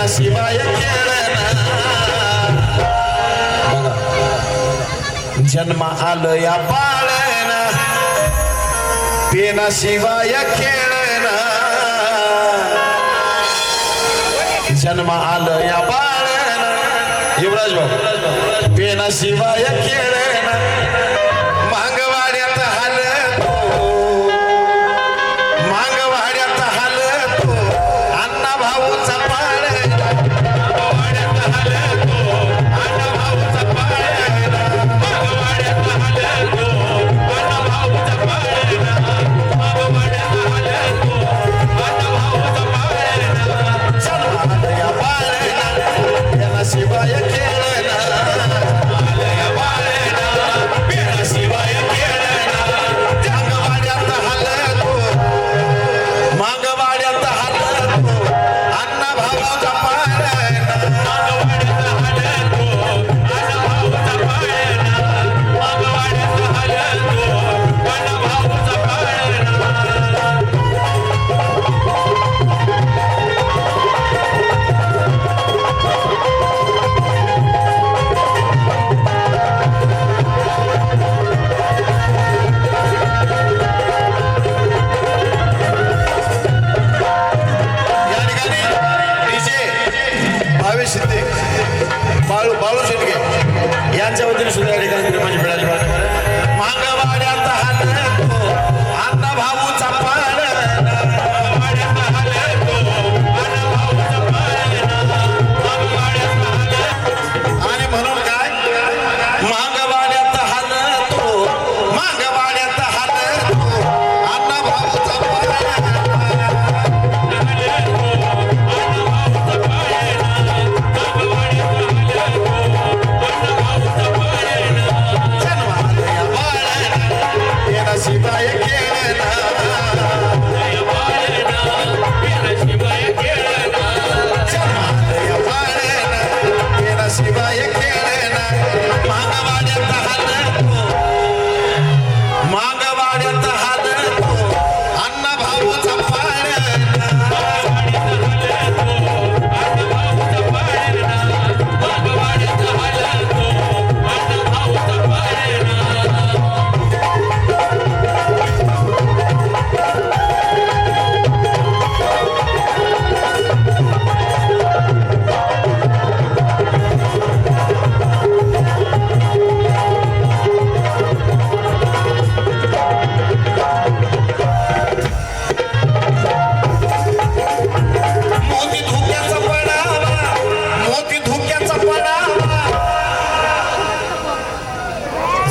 शरण शिवाय शरण जन्म आलं या पाळण तेना शिवाय खेळण जन्म आलं या पाळण युवराज भाऊ पेना शिवाय खेळण डीजे भावेश शिंदे बाळू बाळू शेटके यांच्या वतीने सुद्धा या ठिकाणी माझी फिरायची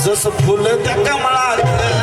जस फुल त्या कमळात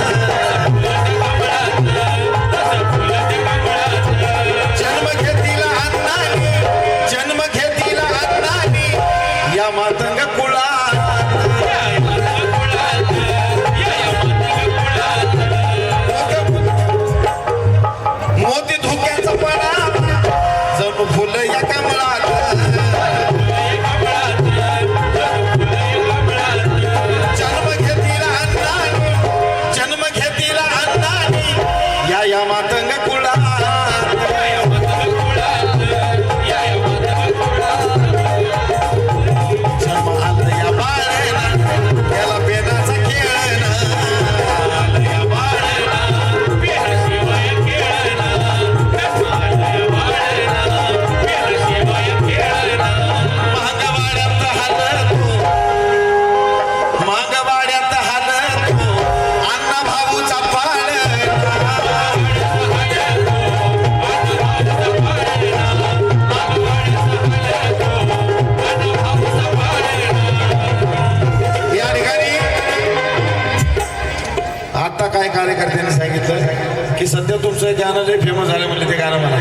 कार्यकर्त्यांनी सांगितलं की सध्या तुमचं गाणं जे फेमस झालं म्हणलं ते गाणं म्हणा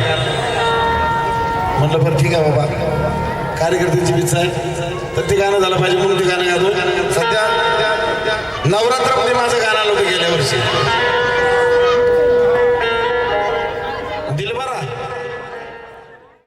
म्हणलं बरं ठीक आहे बाबा. कार्यकर्त्यांची इच्छा आहे तर ते गाणं झालं पाहिजे म्हणून ते गाणं गातो. सध्या नवरात्रामध्ये माझं गाणं आलं होतं गेल्या वर्षी.